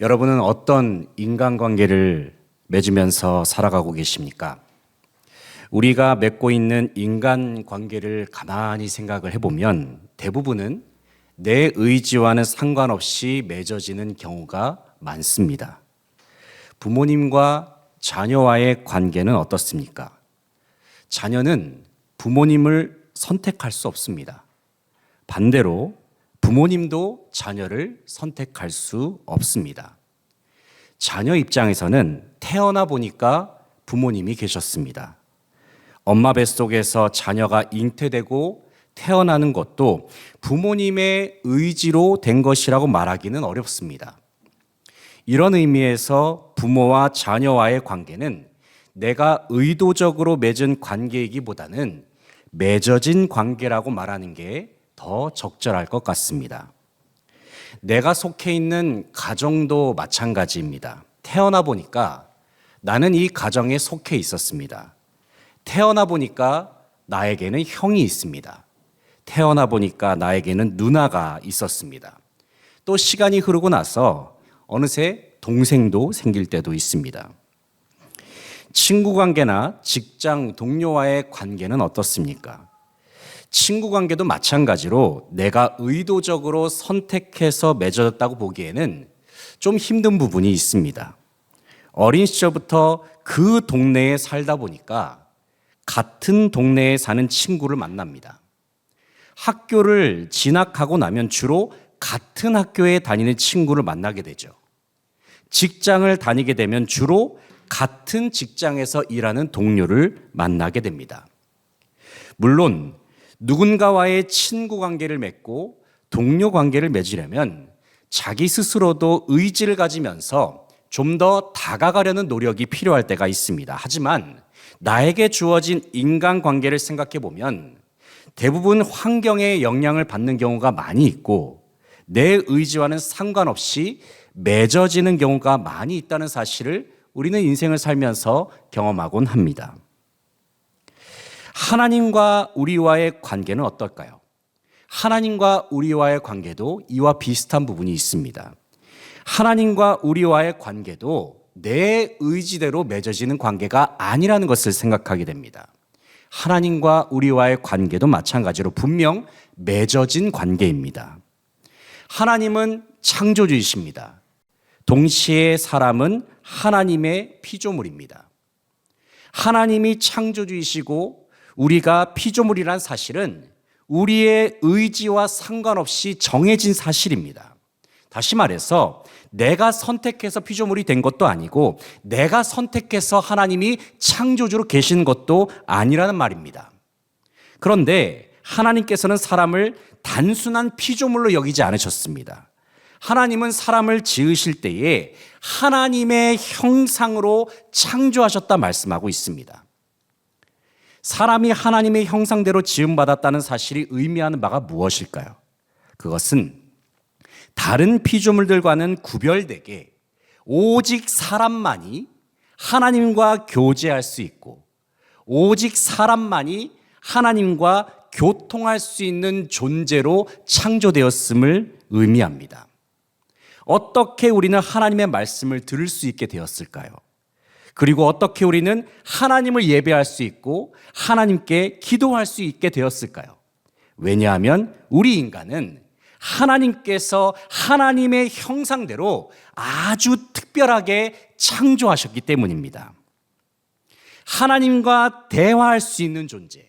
여러분은 어떤 인간관계를 맺으면서 살아가고 계십니까? 우리가 맺고 있는 인간관계를 가만히 생각을 해보면 대부분은 내 의지와는 상관없이 맺어지는 경우가 많습니다. 부모님과 자녀와의 관계는 어떻습니까? 자녀는 부모님을 선택할 수 없습니다. 반대로 부모님도 자녀를 선택할 수 없습니다. 자녀 입장에서는 태어나 보니까 부모님이 계셨습니다. 엄마 뱃속에서 자녀가 잉태되고 태어나는 것도 부모님의 의지로 된 것이라고 말하기는 어렵습니다. 이런 의미에서 부모와 자녀와의 관계는 내가 의도적으로 맺은 관계이기보다는 맺어진 관계라고 말하는 게 더 적절할 것 같습니다. 내가 속해 있는 가정도 마찬가지입니다. 태어나 보니까 나는 이 가정에 속해 있었습니다. 태어나 보니까 나에게는 형이 있습니다. 태어나 보니까 나에게는 누나가 있었습니다. 또 시간이 흐르고 나서 어느새 동생도 생길 때도 있습니다. 친구 관계나 직장 동료와의 관계는 어떻습니까? 친구 관계도 마찬가지로 내가 의도적으로 선택해서 맺어졌다고 보기에는 좀 힘든 부분이 있습니다. 어린 시절부터 그 동네에 살다 보니까 같은 동네에 사는 친구를 만납니다. 학교를 진학하고 나면 주로 같은 학교에 다니는 친구를 만나게 되죠. 직장을 다니게 되면 주로 같은 직장에서 일하는 동료를 만나게 됩니다. 물론 누군가와의 친구 관계를 맺고 동료 관계를 맺으려면 자기 스스로도 의지를 가지면서 좀 더 다가가려는 노력이 필요할 때가 있습니다. 하지만 나에게 주어진 인간 관계를 생각해 보면 대부분 환경의 영향을 받는 경우가 많이 있고 내 의지와는 상관없이 맺어지는 경우가 많이 있다는 사실을 우리는 인생을 살면서 경험하곤 합니다. 하나님과 우리와의 관계는 어떨까요? 하나님과 우리와의 관계도 이와 비슷한 부분이 있습니다. 하나님과 우리와의 관계도 내 의지대로 맺어지는 관계가 아니라는 것을 생각하게 됩니다. 하나님과 우리와의 관계도 마찬가지로 분명 맺어진 관계입니다. 하나님은 창조주이십니다. 동시에 사람은 하나님의 피조물입니다. 하나님이 창조주이시고 우리가 피조물이란 사실은 우리의 의지와 상관없이 정해진 사실입니다. 다시 말해서 내가 선택해서 피조물이 된 것도 아니고 내가 선택해서 하나님이 창조주로 계신 것도 아니라는 말입니다. 그런데 하나님께서는 사람을 단순한 피조물로 여기지 않으셨습니다. 하나님은 사람을 지으실 때에 하나님의 형상으로 창조하셨다 말씀하고 있습니다. 사람이 하나님의 형상대로 지음받았다는 사실이 의미하는 바가 무엇일까요? 그것은 다른 피조물들과는 구별되게 오직 사람만이 하나님과 교제할 수 있고 오직 사람만이 하나님과 교통할 수 있는 존재로 창조되었음을 의미합니다. 어떻게 우리는 하나님의 말씀을 들을 수 있게 되었을까요? 그리고 어떻게 우리는 하나님을 예배할 수 있고 하나님께 기도할 수 있게 되었을까요? 왜냐하면 우리 인간은 하나님께서 하나님의 형상대로 아주 특별하게 창조하셨기 때문입니다. 하나님과 대화할 수 있는 존재,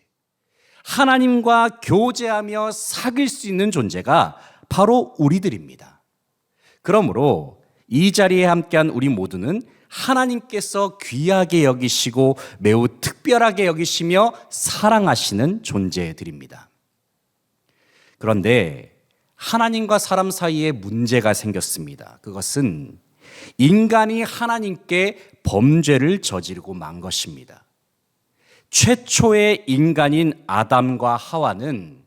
하나님과 교제하며 사귈 수 있는 존재가 바로 우리들입니다. 그러므로 이 자리에 함께한 우리 모두는 하나님께서 귀하게 여기시고 매우 특별하게 여기시며 사랑하시는 존재들입니다. 그런데 하나님과 사람 사이에 문제가 생겼습니다. 그것은 인간이 하나님께 범죄를 저지르고 만 것입니다. 최초의 인간인 아담과 하와는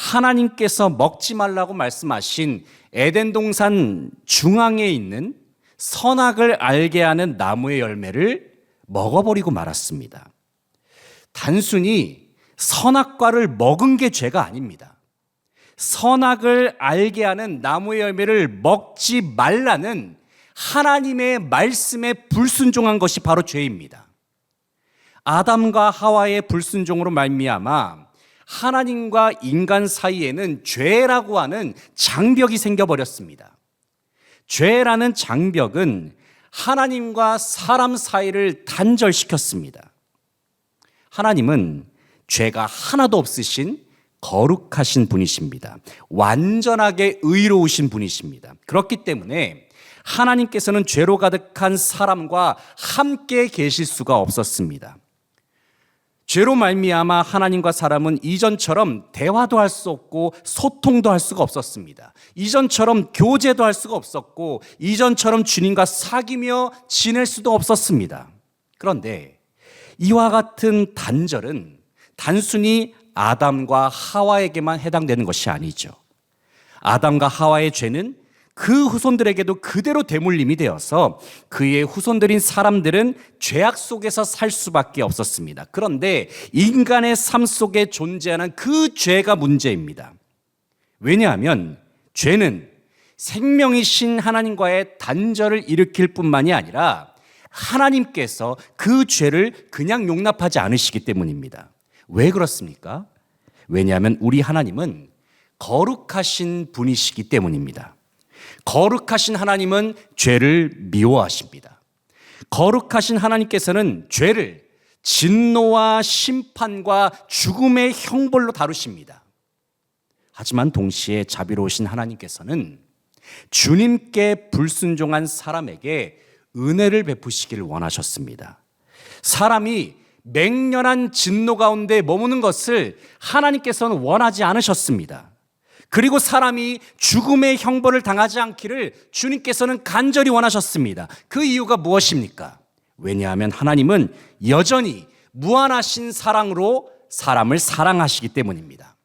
하나님께서 먹지 말라고 말씀하신 에덴 동산 중앙에 있는 선악을 알게 하는 나무의 열매를 먹어버리고 말았습니다. 단순히 선악과를 먹은 게 죄가 아닙니다. 선악을 알게 하는 나무의 열매를 먹지 말라는 하나님의 말씀에 불순종한 것이 바로 죄입니다. 아담과 하와의 불순종으로 말미암아 하나님과 인간 사이에는 죄라고 하는 장벽이 생겨 버렸습니다. 죄라는 장벽은 하나님과 사람 사이를 단절시켰습니다. 하나님은 죄가 하나도 없으신 거룩하신 분이십니다. 완전하게 의로우신 분이십니다. 그렇기 때문에 하나님께서는 죄로 가득한 사람과 함께 계실 수가 없었습니다. 죄로 말미암아 하나님과 사람은 이전처럼 대화도 할 수 없고 소통도 할 수가 없었습니다. 이전처럼 교제도 할 수가 없었고 이전처럼 주님과 사귀며 지낼 수도 없었습니다. 그런데 이와 같은 단절은 단순히 아담과 하와에게만 해당되는 것이 아니죠. 아담과 하와의 죄는 그 후손들에게도 그대로 대물림이 되어서 그의 후손들인 사람들은 죄악 속에서 살 수밖에 없었습니다. 그런데 인간의 삶 속에 존재하는 그 죄가 문제입니다. 왜냐하면 죄는 생명이신 하나님과의 단절을 일으킬 뿐만이 아니라 하나님께서 그 죄를 그냥 용납하지 않으시기 때문입니다. 왜 그렇습니까? 왜냐하면 우리 하나님은 거룩하신 분이시기 때문입니다. 거룩하신 하나님은 죄를 미워하십니다. 거룩하신 하나님께서는 죄를 진노와 심판과 죽음의 형벌로 다루십니다. 하지만 동시에 자비로우신 하나님께서는 주님께 불순종한 사람에게 은혜를 베푸시기를 원하셨습니다. 사람이 맹렬한 진노 가운데 머무는 것을 하나님께서는 원하지 않으셨습니다. 그리고 사람이 죽음의 형벌을 당하지 않기를 주님께서는 간절히 원하셨습니다. 그 이유가 무엇입니까? 왜냐하면 하나님은 여전히 무한하신 사랑으로 사람을 사랑하시기 때문입니다.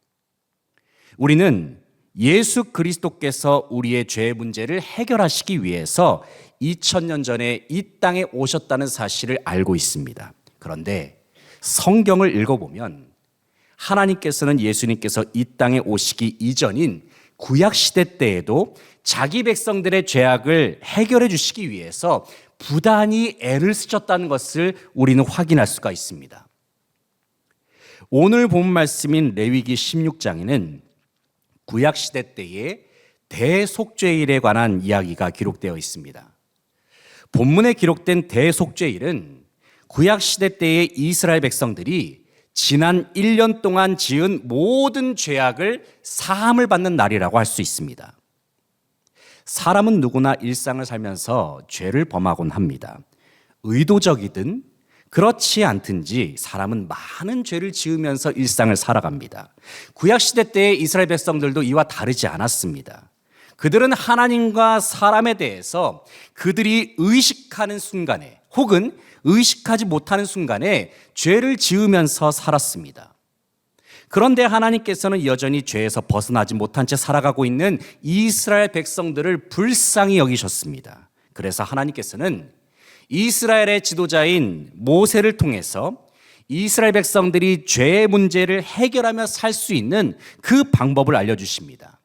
우리는 예수 그리스도께서 우리의 죄 문제를 해결하시기 위해서 2000년 전에 이 땅에 오셨다는 사실을 알고 있습니다. 그런데 성경을 읽어보면 하나님께서는 예수님께서 이 땅에 오시기 이전인 구약 시대 때에도 자기 백성들의 죄악을 해결해 주시기 위해서 부단히 애를 쓰셨다는 것을 우리는 확인할 수가 있습니다. 오늘 본 말씀인 레위기 16장에는 구약 시대 때의 대속죄일에 관한 이야기가 기록되어 있습니다. 본문에 기록된 대속죄일은 구약 시대 때의 이스라엘 백성들이 지난 1년 동안 지은 모든 죄악을 사함을 받는 날이라고 할 수 있습니다. 사람은 누구나 일상을 살면서 죄를 범하곤 합니다. 의도적이든 그렇지 않든지 사람은 많은 죄를 지으면서 일상을 살아갑니다. 구약시대 때의 이스라엘 백성들도 이와 다르지 않았습니다. 그들은 하나님과 사람에 대해서 그들이 의식하는 순간에 혹은 의식하지 못하는 순간에 죄를 지으면서 살았습니다. 그런데 하나님께서는 여전히 죄에서 벗어나지 못한 채 살아가고 있는 이스라엘 백성들을 불쌍히 여기셨습니다. 그래서 하나님께서는 이스라엘의 지도자인 모세를 통해서 이스라엘 백성들이 죄의 문제를 해결하며 살 수 있는 그 방법을 알려주십니다.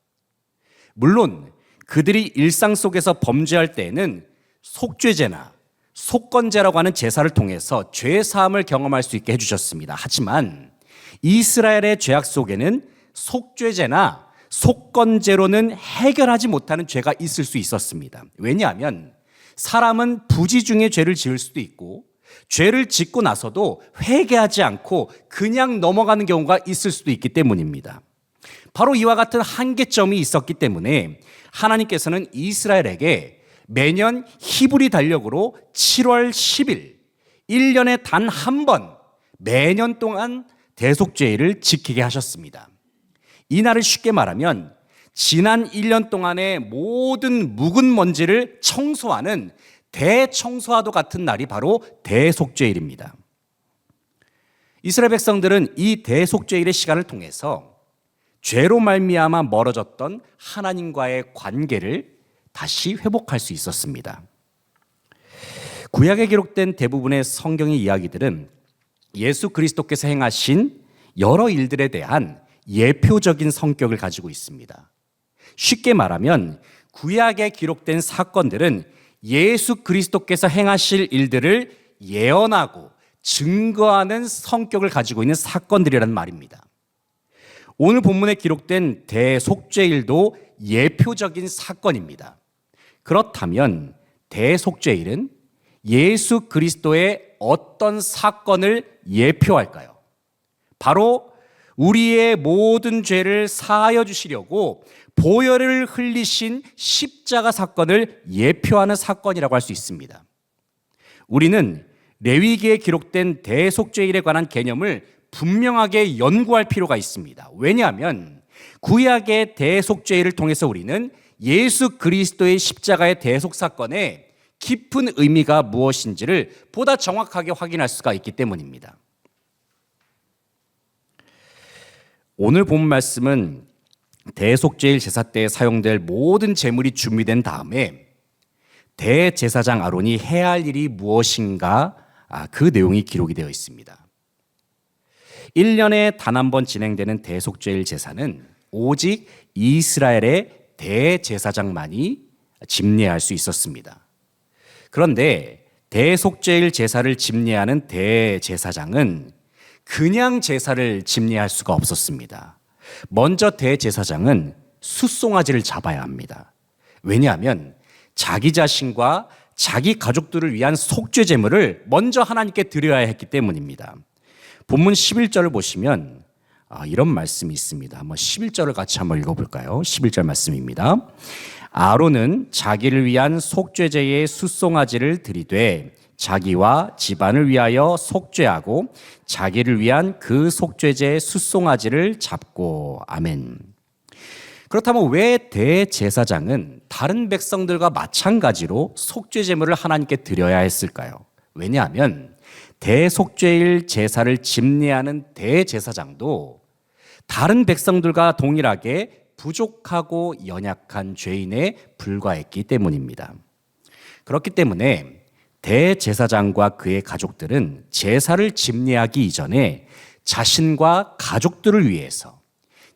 물론 그들이 일상 속에서 범죄할 때에는 속죄제나 속건제라고 하는 제사를 통해서 죄 사함을 경험할 수 있게 해주셨습니다. 하지만 이스라엘의 죄악 속에는 속죄제나 속건제로는 해결하지 못하는 죄가 있을 수 있었습니다. 왜냐하면 사람은 부지 중에 죄를 지을 수도 있고 죄를 짓고 나서도 회개하지 않고 그냥 넘어가는 경우가 있을 수도 있기 때문입니다. 바로 이와 같은 한계점이 있었기 때문에 하나님께서는 이스라엘에게 매년 히브리 달력으로 7월 10일 1년에 단 한 번 매년 동안 대속죄일을 지키게 하셨습니다. 이 날을 쉽게 말하면 지난 1년 동안의 모든 묵은 먼지를 청소하는 대청소와도 같은 날이 바로 대속죄일입니다. 이스라엘 백성들은 이 대속죄일의 시간을 통해서 죄로 말미암아 멀어졌던 하나님과의 관계를 다시 회복할 수 있었습니다. 구약에 기록된 대부분의 성경의 이야기들은 예수 그리스도께서 행하신 여러 일들에 대한 예표적인 성격을 가지고 있습니다. 쉽게 말하면 구약에 기록된 사건들은 예수 그리스도께서 행하실 일들을 예언하고 증거하는 성격을 가지고 있는 사건들이라는 말입니다. 오늘 본문에 기록된 대속죄일도 예표적인 사건입니다. 그렇다면 대속죄일은 예수 그리스도의 어떤 사건을 예표할까요? 바로 우리의 모든 죄를 사하여 주시려고 보혈을 흘리신 십자가 사건을 예표하는 사건이라고 할 수 있습니다. 우리는 레위기에 기록된 대속죄일에 관한 개념을 분명하게 연구할 필요가 있습니다. 왜냐하면 구약의 대속죄일을 통해서 우리는 예수 그리스도의 십자가의 대속 사건에 깊은 의미가 무엇인지를 보다 정확하게 확인할 수가 있기 때문입니다. 오늘 본 말씀은 대속죄일 제사 때 사용될 모든 제물이 준비된 다음에 대제사장 아론이 해야 할 일이 무엇인가 아, 그 내용이 기록이 되어 있습니다. 1년에 단 한 번 진행되는 대속죄일 제사는 오직 이스라엘의 대제사장만이 집례할 수 있었습니다. 그런데 대속죄일 제사를 집례하는 대제사장은 그냥 제사를 집례할 수가 없었습니다. 먼저 대제사장은 숫송아지를 잡아야 합니다. 왜냐하면 자기 자신과 자기 가족들을 위한 속죄 제물을 먼저 하나님께 드려야 했기 때문입니다. 본문 11절을 보시면 아, 이런 말씀이 있습니다. 한번 11절을 같이 한번 읽어볼까요? 11절 말씀입니다. 아론은 자기를 위한 속죄제의 숫송아지를 드리되 자기와 집안을 위하여 속죄하고 자기를 위한 그 속죄제의 숫송아지를 잡고 아멘. 그렇다면 왜 대제사장은 다른 백성들과 마찬가지로 속죄 제물을 하나님께 드려야 했을까요? 왜냐하면 대속죄일 제사를 집례하는 대제사장도 다른 백성들과 동일하게 부족하고 연약한 죄인에 불과했기 때문입니다. 그렇기 때문에 대제사장과 그의 가족들은 제사를 집례하기 이전에 자신과 가족들을 위해서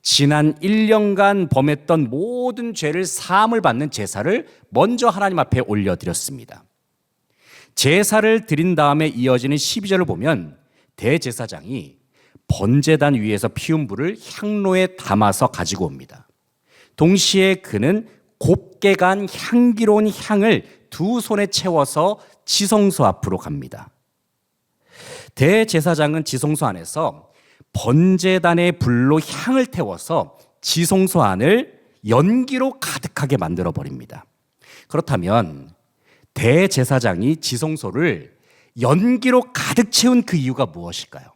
지난 1년간 범했던 모든 죄를 사함을 받는 제사를 먼저 하나님 앞에 올려드렸습니다. 제사를 드린 다음에 이어지는 12절을 보면 대제사장이 번제단 위에서 피운 불을 향로에 담아서 가지고 옵니다. 동시에 그는 곱게 간 향기로운 향을 두 손에 채워서 지성소 앞으로 갑니다. 대제사장은 지성소 안에서 번제단의 불로 향을 태워서 지성소 안을 연기로 가득하게 만들어 버립니다. 그렇다면 대제사장이 지성소를 연기로 가득 채운 그 이유가 무엇일까요?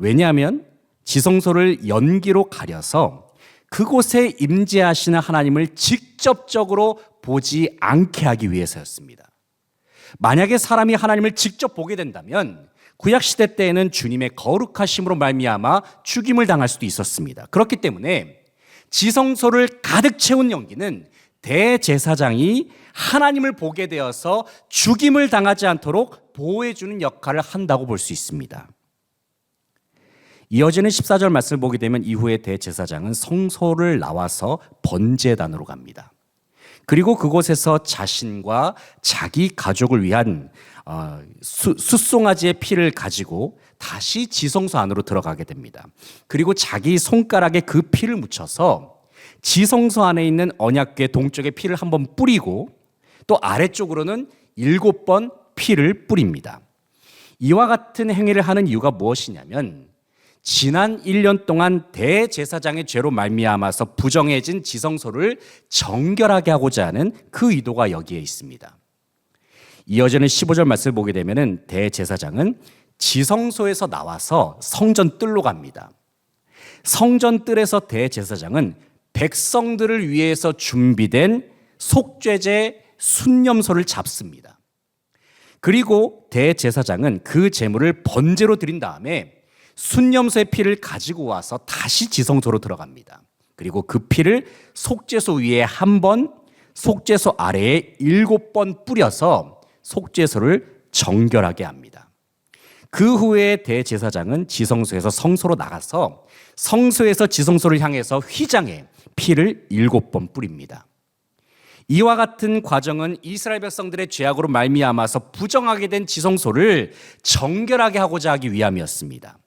왜냐하면 지성소를 연기로 가려서 그곳에 임재하시는 하나님을 직접적으로 보지 않게 하기 위해서였습니다. 만약에 사람이 하나님을 직접 보게 된다면 구약 시대 때에는 주님의 거룩하심으로 말미암아 죽임을 당할 수도 있었습니다. 그렇기 때문에 지성소를 가득 채운 연기는 대제사장이 하나님을 보게 되어서 죽임을 당하지 않도록 보호해 주는 역할을 한다고 볼 수 있습니다. 이어지는 14절 말씀을 보게 되면 이후에 대제사장은 성소를 나와서 번제단으로 갑니다. 그리고 그곳에서 자신과 자기 가족을 위한 어, 수, 숫송아지의 피를 가지고 다시 지성소 안으로 들어가게 됩니다. 그리고 자기 손가락에 그 피를 묻혀서 지성소 안에 있는 언약궤 동쪽에 피를 한번 뿌리고 또 아래쪽으로는 일곱 번 피를 뿌립니다. 이와 같은 행위를 하는 이유가 무엇이냐면 지난 1년 동안 대제사장의 죄로 말미암아서 부정해진 지성소를 정결하게 하고자 하는 그 의도가 여기에 있습니다. 이어지는 15절 말씀을 보게 되면은 대제사장은 지성소에서 나와서 성전 뜰로 갑니다. 성전 뜰에서 대제사장은 백성들을 위해서 준비된 속죄제 순념소를 잡습니다. 그리고 대제사장은 그 제물을 번제로 드린 다음에 순념소의 피를 가지고 와서 다시 지성소로 들어갑니다. 그리고 그 피를 속죄소 위에 한 번, 속죄소 아래에 일곱 번 뿌려서 속죄소를 정결하게 합니다. 그 후에 대제사장은 지성소에서 성소로 나가서 성소에서 지성소를 향해서 휘장에 피를 일곱 번 뿌립니다. 이와 같은 과정은 이스라엘 백성들의 죄악으로 말미암아서 부정하게 된 지성소를 정결하게 하고자 하기 위함이었습니다.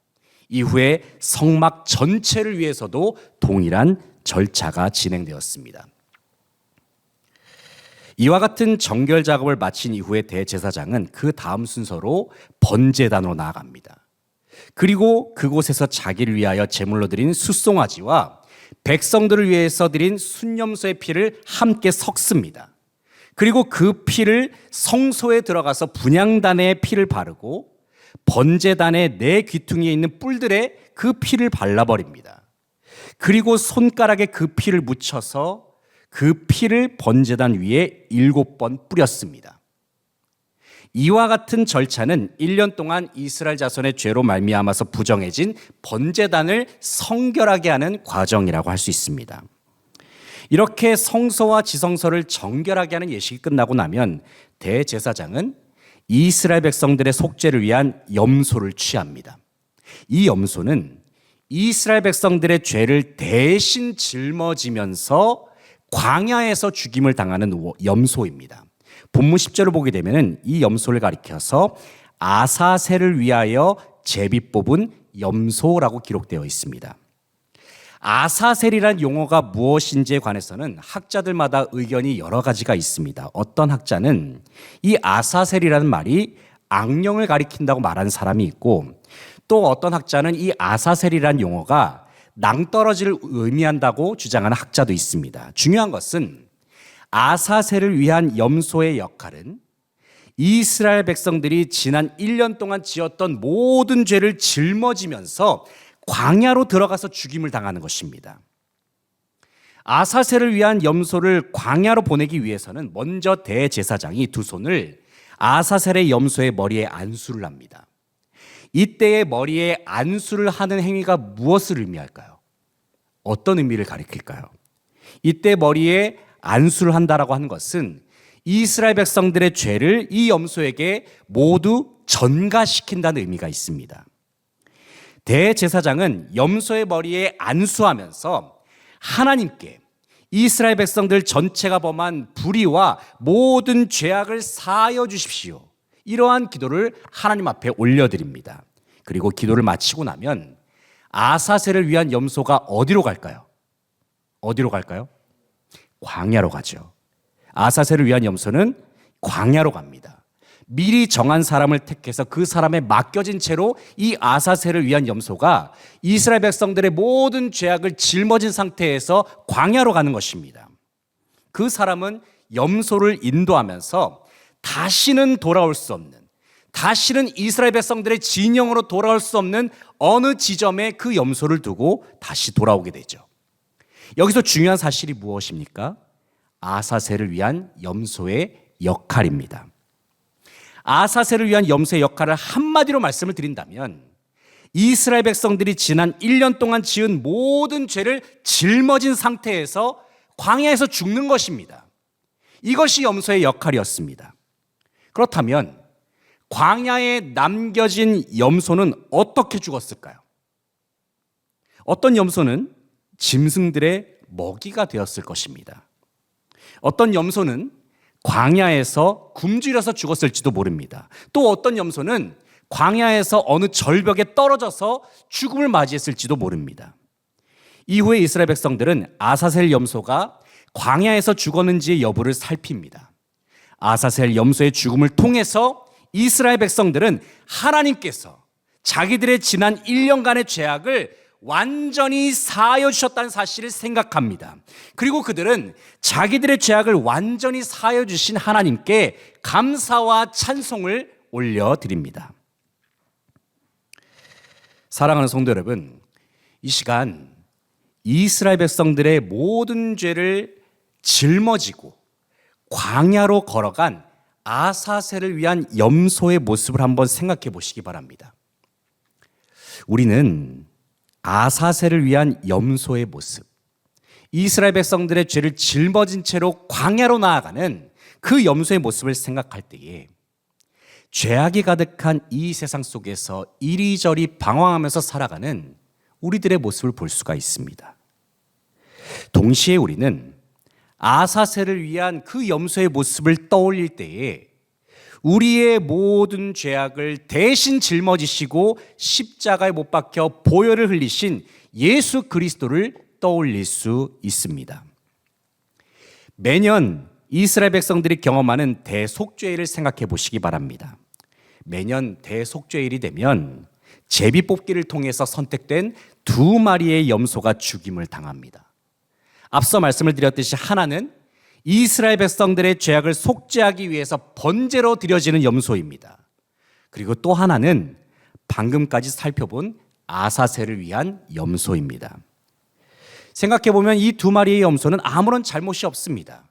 이후에 성막 전체를 위해서도 동일한 절차가 진행되었습니다. 이와 같은 정결 작업을 마친 이후에 대제사장은 그 다음 순서로 번제단으로 나아갑니다. 그리고 그곳에서 자기를 위하여 제물로 드린 숫송아지와 백성들을 위해서 드린 순념소의 피를 함께 섞습니다. 그리고 그 피를 성소에 들어가서 분양단에 피를 바르고 번제단의 네 귀퉁이에 있는 뿔들에 그 피를 발라버립니다. 그리고 손가락에 그 피를 묻혀서 그 피를 번제단 위에 일곱 번 뿌렸습니다. 이와 같은 절차는 1년 동안 이스라엘 자손의 죄로 말미암아서 부정해진 번제단을 성결하게 하는 과정이라고 할 수 있습니다. 이렇게 성소와 지성소를 정결하게 하는 예식이 끝나고 나면 대제사장은 이스라엘 백성들의 속죄를 위한 염소를 취합니다. 이 염소는 이스라엘 백성들의 죄를 대신 짊어지면서 광야에서 죽임을 당하는 염소입니다. 본문 10절을 보게 되면 이 염소를 가리켜서 아사세를 위하여 제비 뽑은 염소라고 기록되어 있습니다. 아사셀이란 용어가 무엇인지에 관해서는 학자들마다 의견이 여러 가지가 있습니다. 어떤 학자는 이 아사셀이라는 말이 악령을 가리킨다고 말하는 사람이 있고 또 어떤 학자는 이 아사셀이란 용어가 낭떠러지를 의미한다고 주장하는 학자도 있습니다. 중요한 것은 아사셀을 위한 염소의 역할은 이스라엘 백성들이 지난 1년 동안 지었던 모든 죄를 짊어지면서 광야로 들어가서 죽임을 당하는 것입니다. 아사셀을 위한 염소를 광야로 보내기 위해서는 먼저 대제사장이 두 손을 아사셀의 염소의 머리에 안수를 합니다. 이때의 머리에 안수를 하는 행위가 무엇을 의미할까요? 어떤 의미를 가리킬까요? 이때 머리에 안수를 한다라고 하는 것은 이스라엘 백성들의 죄를 이 염소에게 모두 전가시킨다는 의미가 있습니다. 대제사장은 염소의 머리에 안수하면서 하나님께 이스라엘 백성들 전체가 범한 불의와 모든 죄악을 사하여 주십시오. 이러한 기도를 하나님 앞에 올려드립니다. 그리고 기도를 마치고 나면 아사셀을 위한 염소가 어디로 갈까요? 어디로 갈까요? 광야로 가죠. 아사셀을 위한 염소는 광야로 갑니다. 미리 정한 사람을 택해서 그 사람에 맡겨진 채로 이 아사셀을 위한 염소가 이스라엘 백성들의 모든 죄악을 짊어진 상태에서 광야로 가는 것입니다. 그 사람은 염소를 인도하면서 다시는 돌아올 수 없는 다시는 이스라엘 백성들의 진영으로 돌아올 수 없는 어느 지점에 그 염소를 두고 다시 돌아오게 되죠. 여기서 중요한 사실이 무엇입니까? 아사셀을 위한 염소의 역할입니다. 아사셀을 위한 염소의 역할을 한마디로 말씀을 드린다면 이스라엘 백성들이 지난 1년 동안 지은 모든 죄를 짊어진 상태에서 광야에서 죽는 것입니다. 이것이 염소의 역할이었습니다. 그렇다면 광야에 남겨진 염소는 어떻게 죽었을까요? 어떤 염소는 짐승들의 먹이가 되었을 것입니다. 어떤 염소는 광야에서 굶주려서 죽었을지도 모릅니다. 또 어떤 염소는 광야에서 어느 절벽에 떨어져서 죽음을 맞이했을지도 모릅니다. 이후에 이스라엘 백성들은 아사셀 염소가 광야에서 죽었는지의 여부를 살핍니다. 아사셀 염소의 죽음을 통해서 이스라엘 백성들은 하나님께서 자기들의 지난 1년간의 죄악을 완전히 사하여 주셨다는 사실을 생각합니다. 그리고 그들은 자기들의 죄악을 완전히 사하여 주신 하나님께 감사와 찬송을 올려드립니다. 사랑하는 성도 여러분, 이 시간 이스라엘 백성들의 모든 죄를 짊어지고 광야로 걸어간 아사셀을 위한 염소의 모습을 한번 생각해 보시기 바랍니다. 우리는 아사셀을 위한 염소의 모습, 이스라엘 백성들의 죄를 짊어진 채로 광야로 나아가는 그 염소의 모습을 생각할 때에 죄악이 가득한 이 세상 속에서 이리저리 방황하면서 살아가는 우리들의 모습을 볼 수가 있습니다. 동시에 우리는 아사셀을 위한 그 염소의 모습을 떠올릴 때에 우리의 모든 죄악을 대신 짊어지시고 십자가에 못 박혀 보혈을 흘리신 예수 그리스도를 떠올릴 수 있습니다. 매년 이스라엘 백성들이 경험하는 대속죄일을 생각해 보시기 바랍니다. 매년 대속죄일이 되면 제비 뽑기를 통해서 선택된 두 마리의 염소가 죽임을 당합니다. 앞서 말씀을 드렸듯이 하나는 이스라엘 백성들의 죄악을 속죄하기 위해서 번제로 드려지는 염소입니다. 그리고 또 하나는 방금까지 살펴본 아사셀을 위한 염소입니다. 생각해 보면 이 두 마리의 염소는 아무런 잘못이 없습니다.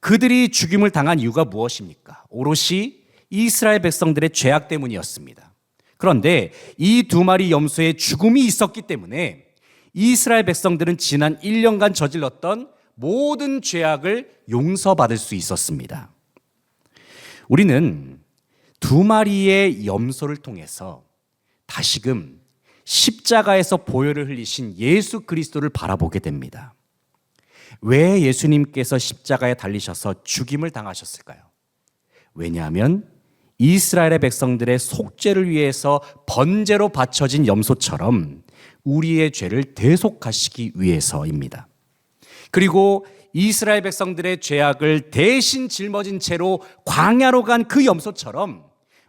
그들이 죽임을 당한 이유가 무엇입니까? 오롯이 이스라엘 백성들의 죄악 때문이었습니다. 그런데 이 두 마리 염소의 죽음이 있었기 때문에 이스라엘 백성들은 지난 1년간 저질렀던 모든 죄악을 용서받을 수 있었습니다. 우리는 두 마리의 염소를 통해서 다시금 십자가에서 보혈을 흘리신 예수 그리스도를 바라보게 됩니다. 왜 예수님께서 십자가에 달리셔서 죽임을 당하셨을까요? 왜냐하면 이스라엘의 백성들의 속죄를 위해서 번제로 바쳐진 염소처럼 우리의 죄를 대속하시기 위해서입니다. 그리고 이스라엘 백성들의 죄악을 대신 짊어진 채로 광야로 간 그 염소처럼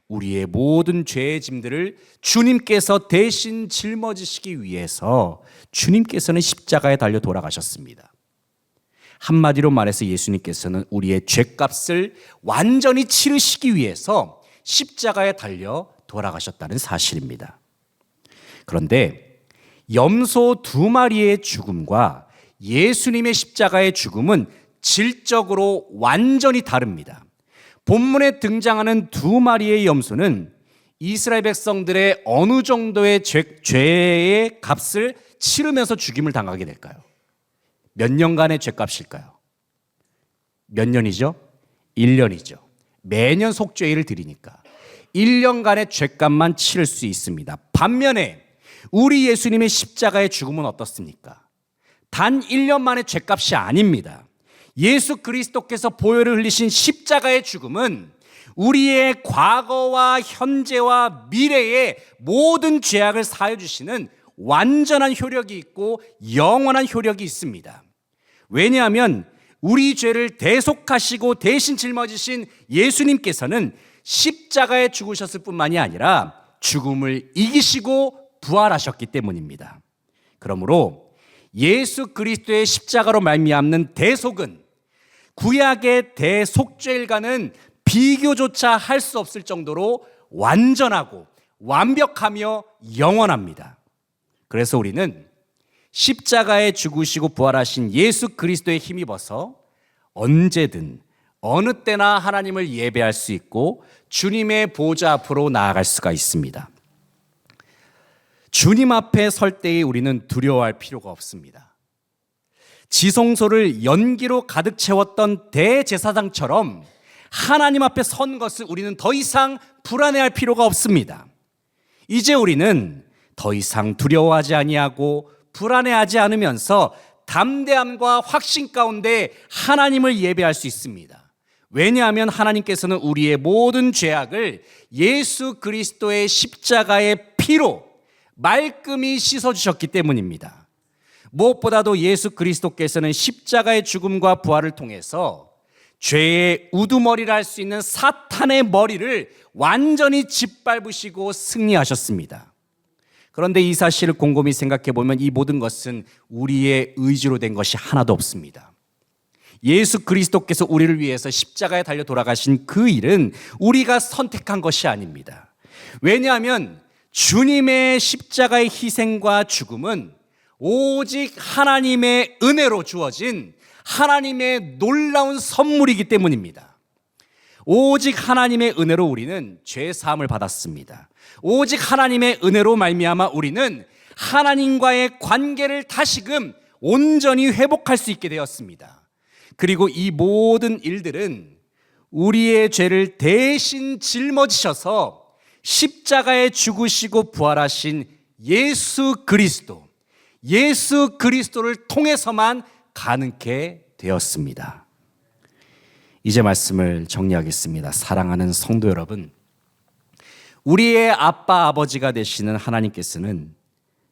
우리의 모든 죄의 짐들을 주님께서 대신 짊어지시기 위해서 주님께서는 십자가에 달려 돌아가셨습니다. 한마디로 말해서 예수님께서는 우리의 죄값을 완전히 치르시기 위해서 십자가에 달려 돌아가셨다는 사실입니다. 그런데 염소 두 마리의 죽음과 예수님의 십자가의 죽음은 질적으로 완전히 다릅니다. 본문에 등장하는 두 마리의 염소는 이스라엘 백성들의 어느 정도의 죄, 죄의 값을 치르면서 죽임을 당하게 될까요? 몇 년간의 죄값일까요? 몇 년이죠? 1년이죠. 매년 속죄일을 드리니까 1년간의 죄값만 치를 수 있습니다. 반면에 우리 예수님의 십자가의 죽음은 어떻습니까? 단 1년 만의 죄값이 아닙니다. 예수 그리스도께서 보혈을 흘리신 십자가의 죽음은 우리의 과거와 현재와 미래의 모든 죄악을 사해 주시는 완전한 효력이 있고 영원한 효력이 있습니다. 왜냐하면 우리 죄를 대속하시고 대신 짊어지신 예수님께서는 십자가에 죽으셨을 뿐만이 아니라 죽음을 이기시고 부활하셨기 때문입니다. 그러므로 예수 그리스도의 십자가로 말미암는 대속은 구약의 대속죄일과는 비교조차 할 수 없을 정도로 완전하고 완벽하며 영원합니다. 그래서 우리는 십자가에 죽으시고 부활하신 예수 그리스도에 힘입어서 언제든 어느 때나 하나님을 예배할 수 있고 주님의 보좌 앞으로 나아갈 수가 있습니다. 주님 앞에 설 때에 우리는 두려워할 필요가 없습니다. 지성소를 연기로 가득 채웠던 대제사장처럼 하나님 앞에 선 것을 우리는 더 이상 불안해할 필요가 없습니다. 이제 우리는 더 이상 두려워하지 아니하고 불안해하지 않으면서 담대함과 확신 가운데 하나님을 예배할 수 있습니다. 왜냐하면 하나님께서는 우리의 모든 죄악을 예수 그리스도의 십자가의 피로 말끔히 씻어주셨기 때문입니다. 무엇보다도 예수 그리스도께서는 십자가의 죽음과 부활을 통해서 죄의 우두머리를 할수 있는 사탄의 머리를 완전히 짓밟으시고 승리하셨습니다. 그런데 이 사실을 곰곰이 생각해 보면 이 모든 것은 우리의 의지로 된 것이 하나도 없습니다. 예수 그리스도께서 우리를 위해서 십자가에 달려 돌아가신 그 일은 우리가 선택한 것이 아닙니다. 왜냐하면 주님의 십자가의 희생과 죽음은 오직 하나님의 은혜로 주어진 하나님의 놀라운 선물이기 때문입니다. 오직 하나님의 은혜로 우리는 죄 사함을 받았습니다. 오직 하나님의 은혜로 말미암아 우리는 하나님과의 관계를 다시금 온전히 회복할 수 있게 되었습니다. 그리고 이 모든 일들은 우리의 죄를 대신 짊어지셔서 십자가에 죽으시고 부활하신 예수 그리스도, 예수 그리스도를 통해서만 가능케 되었습니다. 이제 말씀을 정리하겠습니다. 사랑하는 성도 여러분, 우리의 아빠 아버지가 되시는 하나님께서는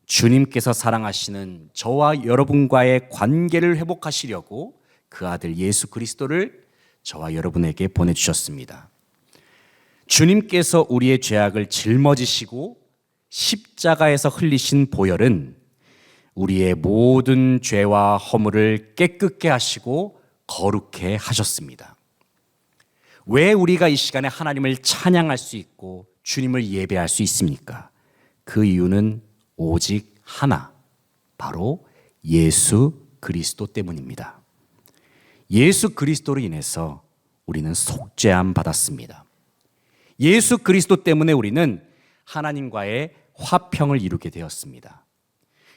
주님께서 사랑하시는 저와 여러분과의 관계를 회복하시려고 그 아들 예수 그리스도를 저와 여러분에게 보내주셨습니다. 주님께서 우리의 죄악을 짊어지시고 십자가에서 흘리신 보혈은 우리의 모든 죄와 허물을 깨끗게 하시고 거룩해 하셨습니다. 왜 우리가 이 시간에 하나님을 찬양할 수 있고 주님을 예배할 수 있습니까? 그 이유는 오직 하나, 바로 예수 그리스도 때문입니다. 예수 그리스도로 인해서 우리는 속죄함 받았습니다. 예수 그리스도 때문에 우리는 하나님과의 화평을 이루게 되었습니다.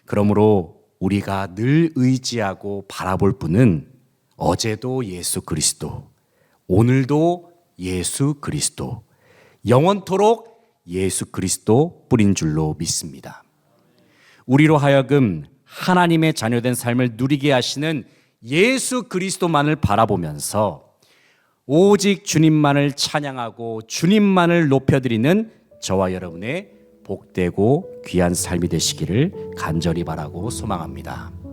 그러므로 우리가 늘 의지하고 바라볼 분은 어제도 예수 그리스도, 오늘도 예수 그리스도, 영원토록 예수 그리스도 뿌린 줄로 믿습니다. 우리로 하여금 하나님의 자녀된 삶을 누리게 하시는 예수 그리스도만을 바라보면서 오직 주님만을 찬양하고 주님만을 높여드리는 저와 여러분의 복되고 귀한 삶이 되시기를 간절히 바라고 소망합니다.